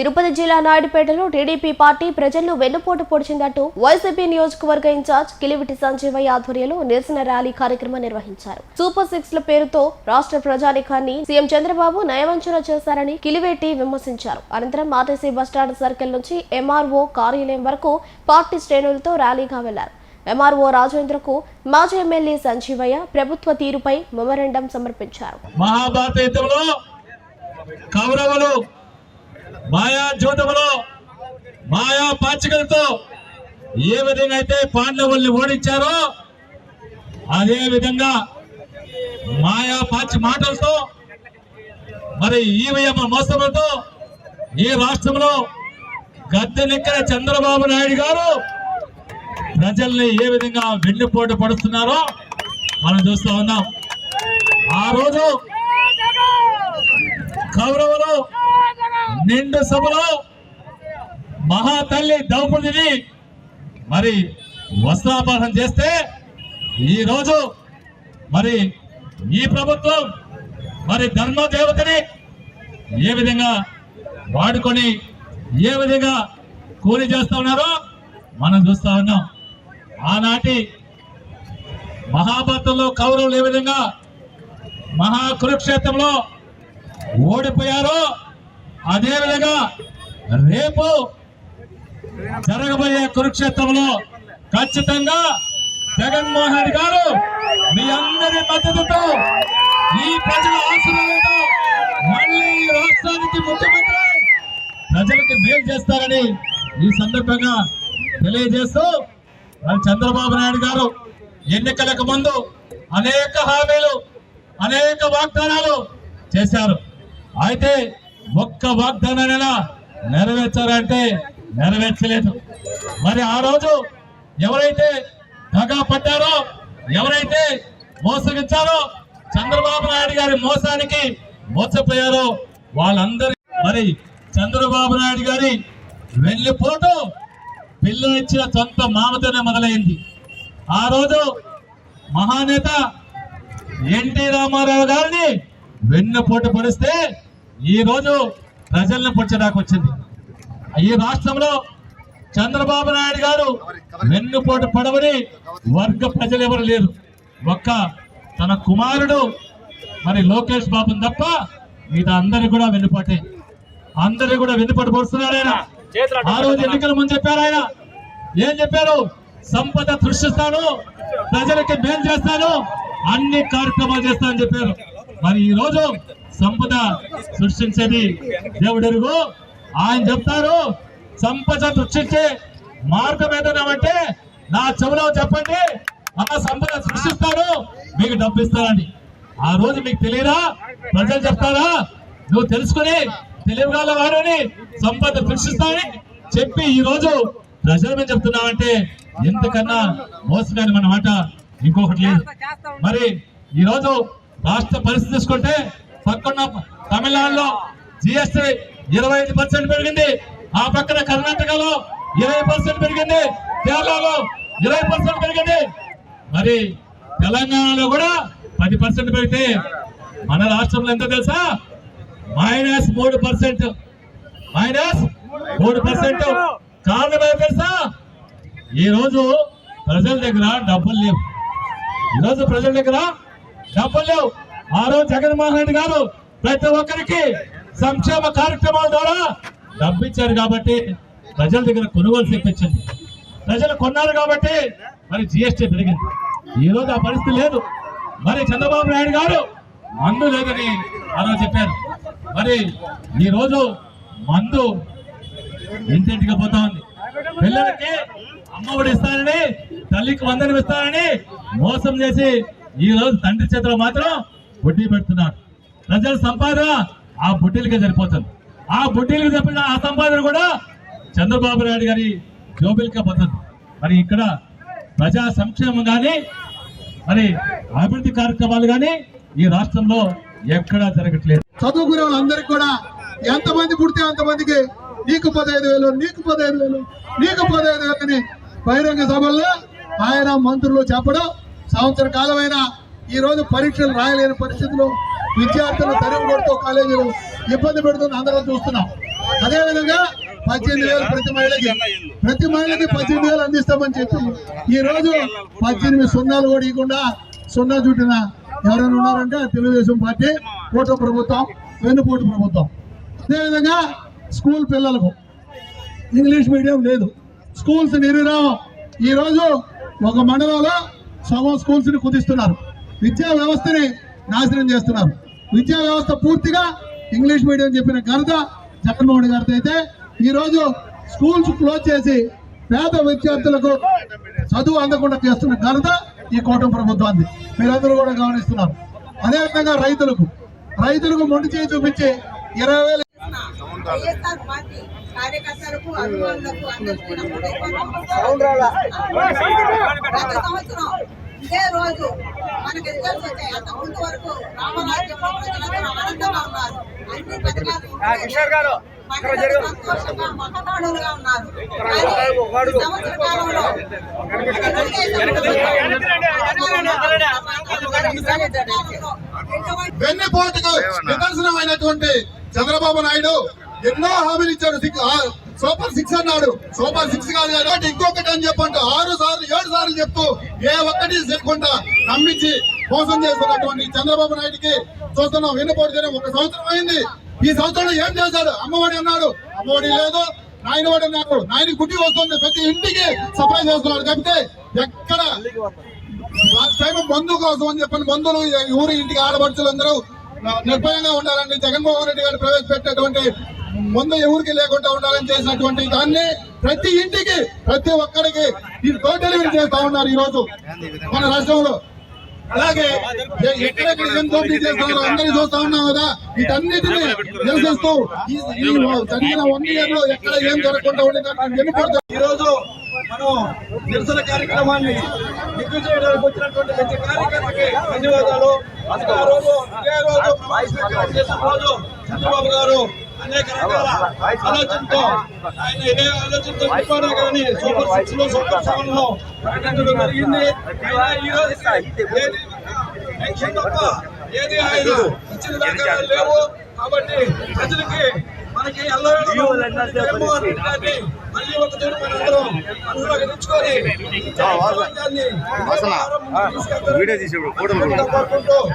తిరుపతి జిల్లా నాయుడుపేటలో TDP party ప్రజలను వెన్నుపోటు పొడిచిందంటూ వైసీపీ నియోజకవర్గ ఇన్ఛార్జ్ కిలివిటి సంజీవయ్య ఆధ్వర్యంలో నిరసన ర్యాలీ కార్యక్రమం నిర్వహించారు. సూపర్ సిక్స్ ల పేరుతో రాష్ట్ర ప్రజానికాన్ని సీఎం చంద్రబాబు నయవంచన చేశారని కిలివేటి విమర్శించారు. అనంతరం ఆర్టీసీ బస్టాండ్ సర్కిల్ నుంచి ఎంఆర్ఓ కార్యాలయం వరకు పార్టీ శ్రేణులతో ర్యాలీగా వెళ్ళారు. ఎంఆర్ఓ రాజేంద్రకు మాజీ ఎమ్మెల్యే సంజీవయ్య ప్రభుత్వ తీరుపై మెమరెండం సమర్పించారు. మహాభారత యుద్ధంలో కౌరవులు మాయా జూతములో మాయా పాచికలతో ఏ విధంగా అయితే పాండవుల్ని ఓడించారో అదే విధంగా మాయా పాచి మాటలతో మరి ఈవీఎం మోసములతో ఈ రాష్ట్రంలో గద్దెనెక్కిన చంద్రబాబు నాయుడు గారు ప్రజల్ని ఏ విధంగా వెన్నుపోటు పడుతున్నారో మనం చూస్తూ ఉన్నాం. ఆ రోజు కౌరవులు నిండు సభలో మహాతల్లి ద్రౌపదిని మరి వస్త్రాపహరణ చేస్తే ఈరోజు మరి ఈ ప్రభుత్వం మరి ధర్మదేవతని ఏ విధంగా వాడుకొని ఏ విధంగా కూలి చేస్తూ ఉన్నారో మనం చూస్తా ఉన్నాం. ఆనాటి మహాభారతంలో కౌరవులు ఏ విధంగా మహా కురుక్షేత్రంలో ఓడిపోయారో అదే విధంగా రేపు జరగబోయే కురుక్షేత్రంలో ఖచ్చితంగా జగన్మోహన్ రెడ్డి గారు మీ అందరి మద్దతుతో ఈ ప్రజల ఆశీర్వాదంతో మళ్ళీ రాష్ట్రానికి ముఖ్యమంత్రి ప్రజలకు మేలు చేస్తారని ఈ సందర్భంగా తెలియజేస్తూ చంద్రబాబు నాయుడు గారు ఎన్నికలకు ముందు అనేక హామీలు అనేక వాగ్దానాలు చేశారు. అయితే ఒక్క వాగ్దానానైనా నెరవేర్చారంటే నెరవేర్చలేదు. మరి ఆ రోజు ఎవరైతే దగా పడ్డారో ఎవరైతే మోసగించారో చంద్రబాబు నాయుడు గారి మోసానికి మోసపోయారో వాళ్ళందరి మరి చంద్రబాబు నాయుడు గారి వెళ్ళిపోటు పిల్లనిచ్చిన సొంత మామతోనే మొదలైంది. ఆ రోజు మహానేత ఎన్టీ రామారావు గారిని వెన్నుపోటు పొడిస్తే ఈ రోజు ప్రజలను పొచ్చడానికి వచ్చింది. ఈ రాష్ట్రంలో చంద్రబాబు నాయుడు గారు వెన్నుపోటు పడవని వర్గ ప్రజలు ఎవరు లేరు. ఒక్క తన కుమారుడు మరి లోకేష్ బాబుని తప్ప మిగతా అందరి కూడా వెన్నుపాటే. అందరి కూడా వెన్నుపాటు పొడుస్తున్నారు ఆయన. ఆ రోజు ఎన్నికల ముందు చెప్పారు ఆయన. ఏం చెప్పారు? సంపద సృష్టిస్తాను ప్రజలకి మేలు చేస్తాను అన్ని కార్యక్రమాలు చేస్తానని చెప్పారు. మరి ఈ రోజు సంపద సృష్టించేది దేవుడెరుగు. ఆయన చెప్తారు సంపద సృష్టించే మార్గం ఏదన్నామంటే నా చెవులో చెప్పండి. ఆ సంపద సృష్టిస్తాను మీకు డబ్బు ఇస్తానని ఆ రోజు మీకు తెలియదా? ప్రజలు చెప్తారా? నువ్వు తెలుసుకుని తెలియగల వాడని సంపద సృష్టిస్తానని చెప్పి ఈ రోజు ప్రజల మీద చెప్తున్నామంటే ఎంతకన్నా మోసగాని మన మాట? ఇంకొకటి లేదు. మరి ఈ రోజు రాష్ట్ర పరిస్థితి తీసుకుంటే పక్కన తమిళనాడులో జిఎస్టీ ఇరవై ఐదు పర్సెంట్ పెరిగింది. ఆ పక్కన కర్ణాటకలో ఇరవై పర్సెంట్ పెరిగింది. కేరళలో ఇరవై పర్సెంట్ పెరిగింది. మరి తెలంగాణలో కూడా పది పర్సెంట్ పెరిగితే మన రాష్ట్రంలో ఎంత తెలుసా? మైనస్ మూడు పర్సెంట్. మైనస్ మూడు పర్సెంట్. కారణం ఏం తెలుసా? ఈ రోజు ప్రజల దగ్గర డబ్బులు లేవు. ఈరోజు ప్రజల దగ్గర డబ్బులు లేవు. ఆ రోజు జగన్మోహన్ రెడ్డి గారు ప్రతి ఒక్కరికి సంక్షేమ కార్యక్రమాల ద్వారా డబ్బు ఇచ్చారు కాబట్టి ప్రజల దగ్గర కొనుగోలు తెప్పించింది ప్రజలు కొన్నారు కాబట్టి మరి జిఎస్టీ పెరిగింది. ఈ రోజు ఆ పరిస్థితి లేదు. మరి చంద్రబాబు నాయుడు గారు మందు లేదని ఆ రోజు చెప్పారు. మరి ఈరోజు మందు ఇంటింటికి పోతా ఉంది. పిల్లలకి అమ్మఒడి ఇస్తానని తల్లికి వందనం ఇస్తానని మోసం చేసి ఈ రోజు తండ్రి చేతిలో మాత్రం బుడ్డీ పెడుతున్నారు. ప్రజల సంపాదన ఆ బుడ్డీలకే సరిపోతుంది. ఆ బుడ్డీలకు చెప్పిన ఆ సంపాదన కూడా చంద్రబాబు నాయుడు గారి జోబిల్కే పోతుంది. మరి ఇక్కడ ప్రజా సంక్షేమం కానీ మరి అభివృద్ధి కార్యక్రమాలు కానీ ఈ రాష్ట్రంలో ఎక్కడా జరగట్లేదు. చదువుకునే వాళ్ళందరికీ కూడా ఎంతమంది పుడితే అంతమందికి నీకు పదహైదు వేలు నీకు పదహైదు వేలు నీకు పదహైదు వేలు అని బహిరంగ సభల్లో ఆయన మంత్రులు చెప్పడం సంవత్సర కాలమైన ఈ రోజు పరీక్షలు రాయలేని పరిస్థితులు విద్యార్థులు తరిమి కొడుతూ కాలేజీలు ఇబ్బంది పెడుతున్న అందరం చూస్తున్నాం. అదేవిధంగా పద్దెనిమిది వేలు ప్రతి మహిళకి ప్రతి మహిళకి పద్దెనిమిది వేలు అందిస్తామని చెప్పి ఈరోజు పద్దెనిమిది సున్నాలు కూడా ఇవ్వకుండా సున్నా చుట్టిన ఎవరైనా ఉన్నారంటే తెలుగుదేశం పార్టీ కూటమి ప్రభుత్వం వెన్నుపోటు ప్రభుత్వం. అదేవిధంగా స్కూల్ పిల్లలకు ఇంగ్లీష్ మీడియం లేదు. స్కూల్స్ నిర్విరామం ఈ రోజు ఒక మండలంలో సగం స్కూల్స్ని కుదిస్తున్నారు. విద్యా వ్యవస్థని నాశనం చేస్తున్నారు విద్యా వ్యవస్థ పూర్తిగా ఇంగ్లీష్ మీడియం చెప్పిన ఘనత జగన్మోహన్ గారితో అయితే ఈ రోజు స్కూల్స్ క్లోజ్ చేసి పేద విద్యార్థులకు చదువు అందకుండా చేస్తున్న ఘనత ఈ కూటమి ప్రభుత్వాన్ని మీరందరూ కూడా గమనిస్తున్నారు. అదేవిధంగా రైతులకు రైతులకు మొండి చేయి చూపించి ఇరవై వేలు కార్యకర్తలకు అభిమానులకు అందరికీ గత సంవత్సరం ఇదే రోజు మనకి రిజల్ట్స్ వచ్చాయి అంత ముందు వరకు రామరాజ్యంలో ప్రజలందరూ ఆనందంగా ఉన్నారు. అన్ని పథకాలు సంతోషంగా మతదాడులుగా ఉన్నారు. సంవత్సర కాలంలో ఎటువంటి వెన్నుపోటుకు నిదర్శనమైనటువంటి చంద్రబాబు నాయుడు ఎన్నో హామీలు ఆ, సూపర్ సిక్స్ అన్నాడు. సూపర్ సిక్స్ కాదు కాబట్టి ఇంకొకటి అని చెప్పంటూ ఆరు సార్లు ఏడు సార్లు చెప్తూ ఏ ఒక్కటి చెప్పకుండా నమ్మించి మోసం చేస్తున్నటువంటి చంద్రబాబు నాయుడికి చూస్తున్నాం. వెన్నుపోటు ఒక సంవత్సరం అయింది. ఈ సంవత్సరంలో ఏం చేశాడు అమ్మఒడి అన్నాడు. అమ్మఒడి లేదు నాయనవాడు అన్నాడు నాయన గుడ్డి వస్తుంది. ప్రతి ఇంటికి సప్లై చేస్తున్నాడు తప్పితే ఎక్కడ లాస్ట్ టైం మందు కోసం అని చెప్పని మందులు ఈ ఊరి ఇంటికి ఆడపడుచులందరూ నిర్భయంగా ఉండాలని జగన్మోహన్ రెడ్డి గారు ప్రవేశపెట్టినటువంటి ముందు ఎవరికి లేకుండా ఉండాలని చేసినటువంటి దాన్ని ప్రతి ఇంటికి ప్రతి ఒక్కరికి డోర్ డెలివరీ చేస్తా ఉన్నారు ఈ రోజు మన రాష్ట్రంలో. అలాగే ఎక్కడెక్కడ ఏం దోపిడీ చేస్తున్నారో అందరినీ చూస్తా ఉన్నాం కదా. వీటన్నిటిని నిరసిస్తూ జరిగిన వన్ ఇయర్లో ఎక్కడ ఏం జరగకుండా ఉండేదాన్ని వెనుకడుతూ ఈ రోజు మనం నిరసన కార్యక్రమాన్ని దిగ్విజయడానికి వచ్చినటువంటి ప్రతి కార్యకర్తకి ధన్యవాదాలు. అసలు ఆ రోజు ఇదే రోజు చేసిన రోజు చంద్రబాబు గారు అనేక రకాల ఆలోచనతో ఆయన ఆలోచనతో చెప్పారో కానీ సూపర్ సిక్స్లో సూపర్ సెవెన్లో ప్రకటించడం జరిగింది. అయినా ఈ రోజు ఏది ఆయన ఇచ్చిన దాఖలాలు లేవు. కాబట్టి ప్రజలకి మనకి గారిని మళ్ళీ ఒక తూరు మనందరం అందులోకి తెచ్చుకొని వీడియో తీసేప్పుడు ఫోటోలు కోరుకుంటూ